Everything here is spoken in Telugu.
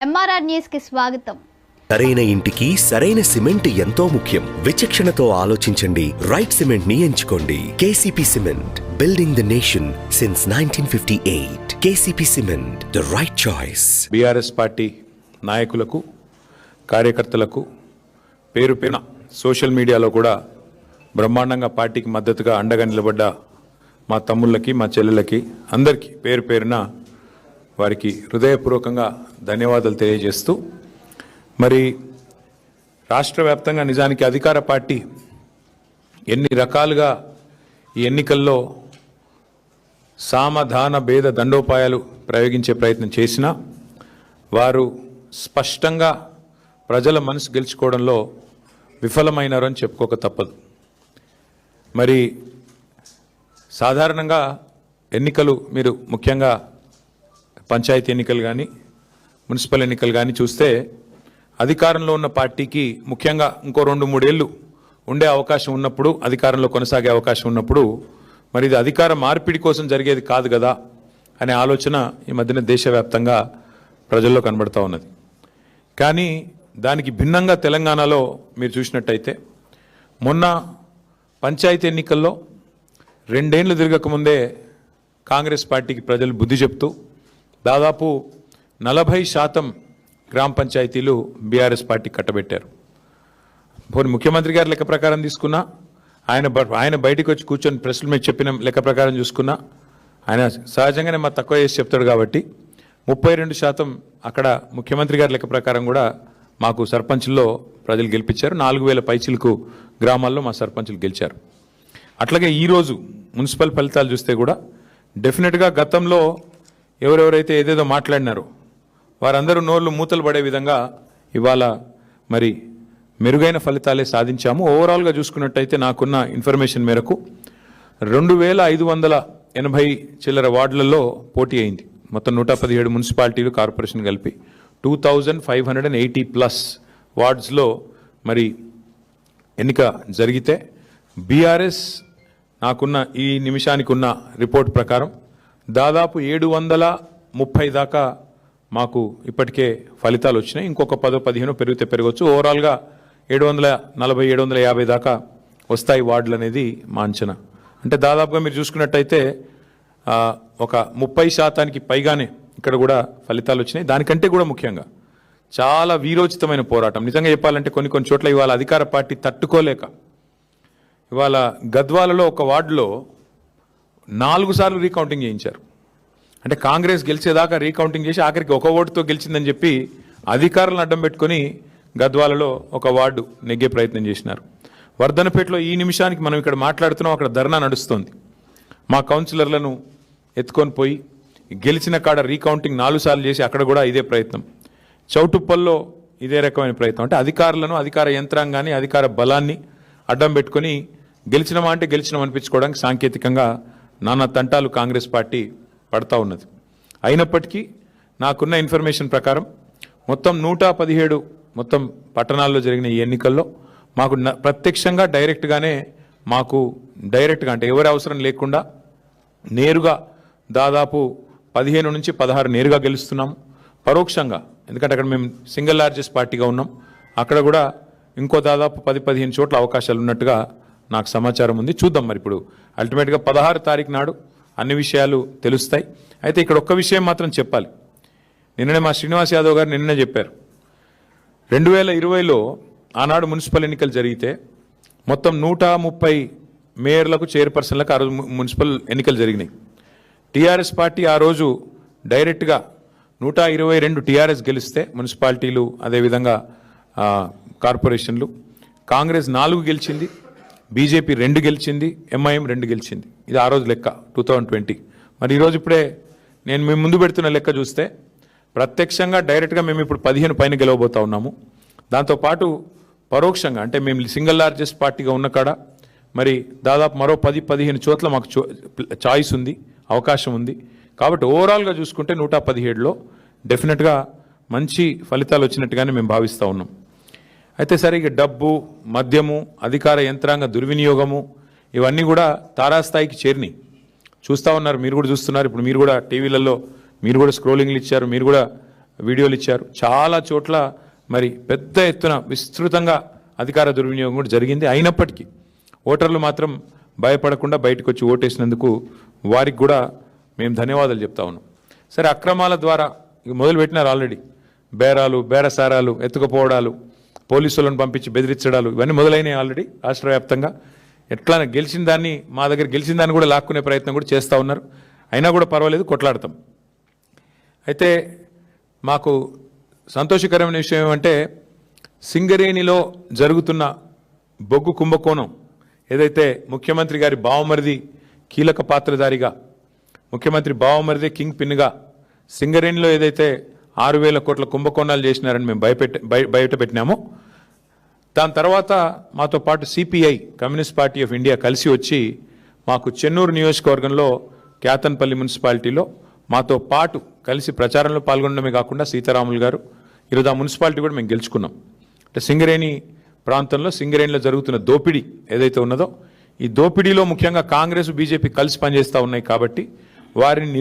ఎంఆర్ఆర్ న్యూస్కి స్వాగతం. సరైన ఇంటికి సరైన సిమెంట్ ఎంతో ముఖ్యం. విచక్షణతో ఆలోచించండి. రైట్ సిమెంట్ని ఎంచుకోండి KCP cement building the nation since nineteen fifty eight KCP cement the right choice BRS party నాయకులకు కార్యకర్తలకు పేరు పేరున సోషల్ మీడియాలో కూడా బ్రహ్మాండంగా పార్టీకి మద్దతుగా అండగా నిలబడ్డ మా తమ్ముళ్ళకి మా చెల్లెలకి అందరికీ పేరు పేరున వారికి హృదయపూర్వకంగా ధన్యవాదాలు తెలియజేస్తూ మరి రాష్ట్ర వ్యాప్తంగా నిజానికి అధికార పార్టీ ఎన్ని రకాలుగా ఈ ఎన్నికల్లో సామధాన భేద దండోపాయాలు ప్రయోగించే ప్రయత్నం చేసినా వారు స్పష్టంగా ప్రజల మనసు గెలుచుకోవడంలో విఫలమైనారని చెప్పుకోక తప్పదు. మరి సాధారణంగా ఎన్నికలు మీరు ముఖ్యంగా పంచాయతీ ఎన్నికలు కానీ మున్సిపల్ ఎన్నికలు కానీ చూస్తే అధికారంలో ఉన్న పార్టీకి ముఖ్యంగా ఇంకో రెండు మూడేళ్ళు ఉండే అవకాశం ఉన్నప్పుడు అధికారంలో కొనసాగే అవకాశం ఉన్నప్పుడు మరి ఇది అధికార మార్పిడి కోసం జరిగేది కాదు కదా అనే ఆలోచన ఈ మధ్యన దేశవ్యాప్తంగా ప్రజల్లో కనబడతా ఉన్నది. కానీ దానికి భిన్నంగా తెలంగాణలో మీరు చూసినట్టయితే మొన్న పంచాయతీ ఎన్నికల్లో రెండేళ్ళు తిరగకముందే కాంగ్రెస్ పార్టీకి ప్రజలు బుద్ధి చెప్తూ దాదాపు నలభై శాతం గ్రామ పంచాయతీలు బీఆర్ఎస్ పార్టీ కట్టబెట్టారు. పోనీ ముఖ్యమంత్రి గారి లెక్క ప్రకారం తీసుకున్నా ఆయన బ- ఆయన బయటికి వచ్చి కూర్చొని ప్రశ్నలు మీద చెప్పిన లెక్క ప్రకారం చూసుకున్నా ఆయన సహజంగానే మా తక్కువ చేసి చెప్తాడు కాబట్టి ముప్పై రెండు శాతం అక్కడ ముఖ్యమంత్రి గారి లెక్క ప్రకారం కూడా మాకు సర్పంచ్లో ప్రజలు గెలిపించారు. నాలుగు వేల పైచిలకు గ్రామాల్లో మా సర్పంచులు గెలిచారు. అట్లాగే ఈరోజు మున్సిపల్ ఫలితాలు చూస్తే కూడా డెఫినెట్గా గతంలో ఎవరెవరైతే ఏదేదో మాట్లాడినారో వారందరూ నోళ్ళు మూతలు పడే విధంగా ఇవాళ మరి మెరుగైన ఫలితాలే సాధించాము. ఓవరాల్గా చూసుకున్నట్టయితే నాకున్న ఇన్ఫర్మేషన్ మేరకు రెండు వేల ఐదు వందల ఎనభై చిల్లర వార్డులలో పోటీ అయింది. మొత్తం నూట పదిహేడు మున్సిపాలిటీలు కార్పొరేషన్ కలిపి two thousand five hundred and eighty plus వార్డ్స్లో మరి ఎన్నిక జరిగితే బీఆర్ఎస్ నాకున్న ఈ నిమిషానికి ఉన్న రిపోర్ట్ ప్రకారం దాదాపు ఏడు వందల ముప్పై దాకా మాకు ఇప్పటికే ఫలితాలు వచ్చినాయి. ఇంకొక పదో పదిహేను పెరిగితే పెరగవచ్చు ఓవరాల్గా ఏడు వందల నలభై ఏడు వందల యాభై దాకా వస్తాయి వార్డులు అనేది మా అంచనా. అంటే దాదాపుగా మీరు చూసుకున్నట్టయితే ఒక ముప్పై శాతానికి పైగానే ఇక్కడ కూడా ఫలితాలు వచ్చినాయి. దానికంటే కూడా ముఖ్యంగా చాలా వీరోచితమైన పోరాటం. నిజంగా చెప్పాలంటే కొన్ని కొన్ని చోట్ల ఇవాళ అధికార పార్టీ తట్టుకోలేక ఇవాళ గద్వాలలో ఒక వార్డులో నాలుగు సార్లు రీకౌంటింగ్ చేయించారు. అంటే కాంగ్రెస్ గెలిచేదాకా రీకౌంటింగ్ చేసి ఆఖరికి ఒక ఓటుతో గెలిచిందని చెప్పి అధికారులను అడ్డం పెట్టుకొని గద్వాలలో ఒక వార్డు నెగ్గే ప్రయత్నం చేసినారు. వర్ధనపేటలో ఈ నిమిషానికి మనం ఇక్కడ మాట్లాడుతున్నాం అక్కడ ధర్నా నడుస్తోంది. మా కౌన్సిలర్లను ఎత్తుకొని పోయి గెలిచిన కాడ రీకౌంటింగ్ నాలుగు సార్లు చేసి అక్కడ కూడా ఇదే ప్రయత్నం. చౌటుప్పల్లో ఇదే రకమైన ప్రయత్నం. అంటే అధికారులను అధికార యంత్రాంగాన్ని అధికార బలాన్ని అడ్డం పెట్టుకొని గెలిచినమా అంటే గెలిచినాం అనిపించుకోవడానికి సాంకేతికంగా నానా తంటాలు కాంగ్రెస్ పార్టీ పడతా ఉన్నది. అయినప్పటికీ నాకున్న ఇన్ఫర్మేషన్ ప్రకారం మొత్తం నూట పదిహేడు మొత్తం పట్టణాల్లో జరిగిన ఈ ఎన్నికల్లో మాకు న- ప్రత్యక్షంగా డైరెక్ట్గానే మాకు డైరెక్ట్గా అంటే ఎవరి అవసరం లేకుండా నేరుగా దాదాపు పదిహేను నుంచి పదహారు నేరుగా గెలుస్తున్నాం పరోక్షంగా ఎందుకంటే అక్కడ మేము సింగిల్ లార్జెస్ట్ పార్టీగా ఉన్నాం. అక్కడ కూడా ఇంకో దాదాపు పది పదిహేను చోట్ల అవకాశాలు ఉన్నట్టుగా నాకు సమాచారం ఉంది. చూద్దాం మరి ఇప్పుడు. అల్టిమేట్గా పదహారు తారీఖు నాడు అన్ని విషయాలు తెలుస్తాయి. అయితే ఇక్కడ ఒక్క విషయం మాత్రం చెప్పాలి. నిన్ననే మా శ్రీనివాస్ యాదవ్ గారు నిన్ననే చెప్పారు. రెండు వేల ఇరవైలో ఆనాడు మున్సిపల్ ఎన్నికలు జరిగితే మొత్తం నూట ముప్పై మేయర్లకు చైర్పర్సన్లకు ఆ రోజు మున్సిపల్ ఎన్నికలు జరిగినాయి. టీఆర్ఎస్ పార్టీ ఆ రోజు డైరెక్ట్గా నూట ఇరవై రెండు టీఆర్ఎస్ గెలిస్తే మున్సిపాలిటీలు అదేవిధంగా కార్పొరేషన్లు. కాంగ్రెస్ నాలుగు గెలిచింది. బీజేపీ రెండు గెలిచింది ఎంఐఎం రెండు గెలిచింది. ఇది ఆ రోజు లెక్క టూ థౌజండ్ ట్వంటీ మరి ఈరోజు ఇప్పుడే నేను మేము ముందు పెడుతున్న లెక్క చూస్తే ప్రత్యక్షంగా డైరెక్ట్గా మేము ఇప్పుడు పదిహేను పైన గెలవబోతా ఉన్నాము. దాంతోపాటు పరోక్షంగా అంటే మేము సింగిల్ లార్జెస్ట్ పార్టీగా ఉన్న కాడ మరి దాదాపు మరో పది పదిహేను చోట్ల మాకు చాయిస్ ఉంది అవకాశం ఉంది. కాబట్టి ఓవరాల్గా చూసుకుంటే నూట పదిహేడులో డెఫినెట్గా మంచి ఫలితాలు వచ్చినట్టుగానే మేము భావిస్తూ ఉన్నాం. అయితే సరే డబ్బు మద్యము అధికార యంత్రాంగ దుర్వినియోగము ఇవన్నీ కూడా తారాస్థాయికి చేరినాయి. చూస్తూ ఉన్నారు మీరు కూడా చూస్తున్నారు. ఇప్పుడు మీరు కూడా టీవీలలో మీరు కూడా స్క్రోలింగ్లు ఇచ్చారు మీరు కూడా వీడియోలు ఇచ్చారు. చాలా చోట్ల మరి పెద్ద ఎత్తున విస్తృతంగా అధికార దుర్వినియోగం కూడా జరిగింది అయినప్పటికీ. ఓటర్లు మాత్రం భయపడకుండా బయటకు వచ్చి ఓటేసినందుకు వారికి కూడా మేము ధన్యవాదాలు చెప్తా ఉన్నాం. సరే అక్రమాల ద్వారా మొదలుపెట్టినారు ఆల్రెడీ. బేరాలు బేరసారాలు ఎత్తుకుపోవడాలు పోలీసులను పంపించి బెదిరించడాలు ఇవన్నీ మొదలైనవి ఆల్రెడీ రాష్ట్ర వ్యాప్తంగా ఎట్లా గెలిచిన దాన్ని మా దగ్గర గెలిచిన దాన్ని కూడా లాక్కునే ప్రయత్నం కూడా చేస్తూ ఉన్నారు. అయినా కూడా పర్వాలేదు కొట్లాడతాం. అయితే మాకు సంతోషకరమైన విషయం ఏమంటే సింగరేణిలో జరుగుతున్న బొగ్గు కుంభకోణం ఏదైతే ముఖ్యమంత్రి గారి బావమరిది కీలక పాత్రధారిగా ముఖ్యమంత్రి బావమరిది కింగ్ పిన్గా సింగరేణిలో ఏదైతే ఆరు వేల కోట్ల కుంభకోణాలు చేసినారని మేము భయపెట్టి బయ- బయట పెట్టినాము. దాని తర్వాత మాతో పాటు CPI Communist Party of India కలిసి వచ్చి మాకు చెన్నూరు నియోజకవర్గంలో క్యాతన్పల్లి మున్సిపాలిటీలో మాతో పాటు కలిసి ప్రచారంలో పాల్గొనడమే కాకుండా సీతారాములు గారు ఈరోజు ఆ మున్సిపాలిటీ కూడా మేము గెలుచుకున్నాం. అంటే సింగరేణి ప్రాంతంలో సింగరేణిలో జరుగుతున్న దోపిడీ ఏదైతే ఉన్నదో ఈ దోపిడీలో ముఖ్యంగా కాంగ్రెస్ బీజేపీ కలిసి పనిచేస్తూ ఉన్నాయి కాబట్టి వారిని